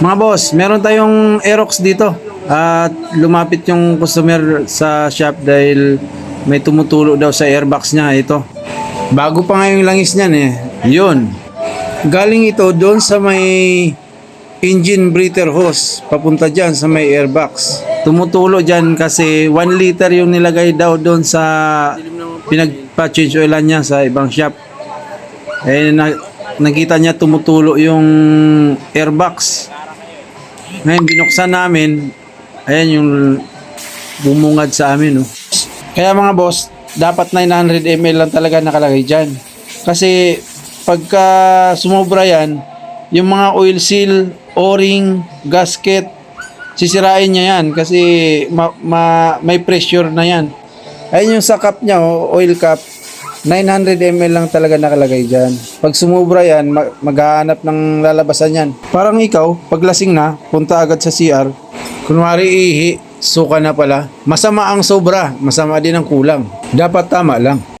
Mga boss, meron tayong Aerox dito. At lumapit yung customer sa shop dahil may tumutulo daw sa airbox niya. Ito. Bago pa nga yung langis niyan eh. Yun. Galing ito doon sa may engine breather hose. Papunta dyan sa may airbox. Tumutulo dyan kasi 1 liter yung nilagay daw doon sa pinagpa-change oilan niya sa ibang shop. Eh, na, nakita niya tumutulo yung airbox. Ngayon, binuksan namin. Ayan yung bumungad sa amin. No? Kaya mga boss, dapat 900 ml lang talaga nakalagay dyan. Kasi pagka sumobra yan, yung mga oil seal, o-ring, gasket, sisirain niya yan kasi ma- ma- may pressure na yan. Ayun yung sa cup niya, oh, oil cup, 900 ml lang talaga nakalagay dyan. Pag sumubra yan, ma- maghahanap ng lalabasan yan. Parang ikaw, pag lasing na, punta agad sa CR. Kunwari ihi, suka na pala. Masama ang sobra, masama din ang kulang. Dapat tama lang.